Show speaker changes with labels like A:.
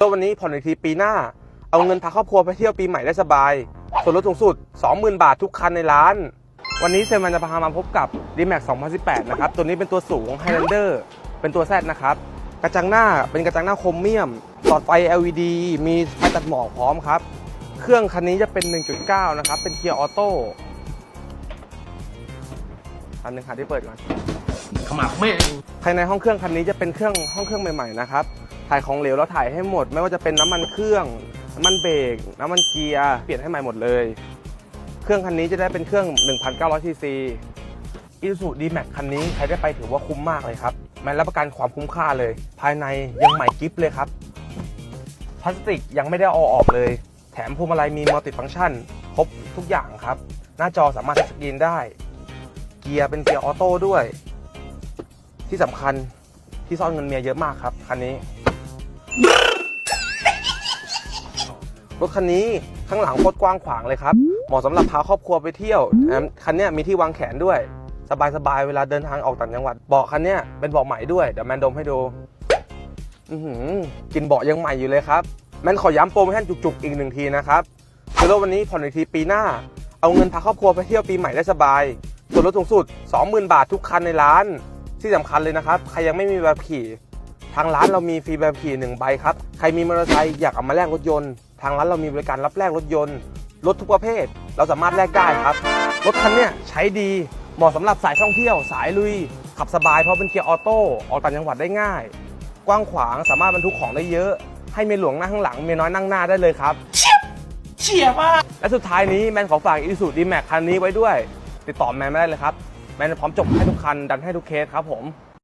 A: ก็วันนี้ผ่อนอีกทีปีหน้า เอาเงินพาครอบครัวไปเที่ยวปีใหม่ได้สบาย ส่วนลดสูงสุด 20,000 บาททุกคันในร้าน วันนี้เซลแมนจะพามาพบกับ D-Max 2018 นะครับ ตัวนี้เป็นตัวสูง Highlander เป็นตัว Z นะครับ กระจังหน้าเป็นกระจังหน้าโครเมียมหลอดไฟ LED มีไฟตัดหมอกพร้อมครับ เครื่องคันนี้จะเป็น 1.9 นะครับ เป็นเกียร์ออโต้อันหนึงค่ะที่เปิดก่อน
B: ขมับแม่ง
A: ภายในห้องเครื่องคันนี้จะเป็นเครื่องห้องเครื่องใหม่ ๆ นะครับ ถ่ายของเหลวแล้วถ่ายให้หมด ไม่ว่าจะเป็นน้ำมันเครื่อง น้ำมันเบรกน้ำมันเกียร์เปลี่ยนให้ใหม่หมดเลย เครื่องคันนี้จะได้เป็นเครื่อง 1,900ซีซีอีซูดีแม็กคันนี้ใครได้ไปถือว่าคุ้มมากเลยครับแม้รับประกันความคุ้มค่าเลย ภายในยังใหม่กิฟเลยครับพลาสติกยังไม่ได้เอาออกเลย แถมพวงมาลัยมีมัลติฟังก์ชันครบทุกอย่างครับ หน้าจอสามารถสกรีนได้ เกียร์เป็นเกียร์ออโต้ด้วย ที่สำคัญที่ซ่อนเงินเมียเยอะมากครับ คันนี้ รถคันนี้ข้างหลังโคตรกว้างขวางเลยครับ เหมาะสำหรับพาครอบครัวไปเที่ยว คันนี้มีที่วางแขนด้วย สบายๆ เวลาเดินทางออกต่างจังหวัด เบาะคันนี้เป็นเบาะใหม่ด้วย เดี๋ยวแมนดมให้ดูกลินเบาะยังใหม่อยู่เลยครับ แมนขอย้ำโปรโมชั่นจุกๆ อีกหนึ่งทีนะครับคือรถวันนี้ผ่อนอีกทีปีหน้า เอาเงินพาครอบครัวไปเที่ยวปีใหม่ได้สบาย ส่วนลดสูงสุด 20,000 บาททุกคันในร้าน ที่สำคัญเลยนะครับ ใครยังไม่มีใบขับขี่ ทางร้านเรามีฟรีใบขับขี่หนึ่งใบครับ ใครมีมอเตอร์ไซค์อยากเอามาแลกรถยนต์ ทางร้านเรามีบริการรับแลกรถยนต์ รถทุกประเภท เราสามารถแลกได้ครับ รถคันเนี้ยใช้ดี เหมาะสำหรับสายท่องเที่ยว สายลุย ขับสบายเพราะเป็นเกียร์ออโต้ ออกต่างจังหวัดได้ง่าย กว้างขวางสามารถบรรทุกของได้เยอะ ให้เมียหลวงนั่งข้างหลัง เมียน้อยนั่งหน้าได้เลยครับ
B: เฉียบมาก
A: และสุดท้ายนี้แมนขอฝากอีซูดีแม็กคันนี้ไว้ด้วย ติดต่อแมนไม่ได้เลยครับ แมนพร้อมจบให้ทุกคัน ดันให้ทุกเคสครับผม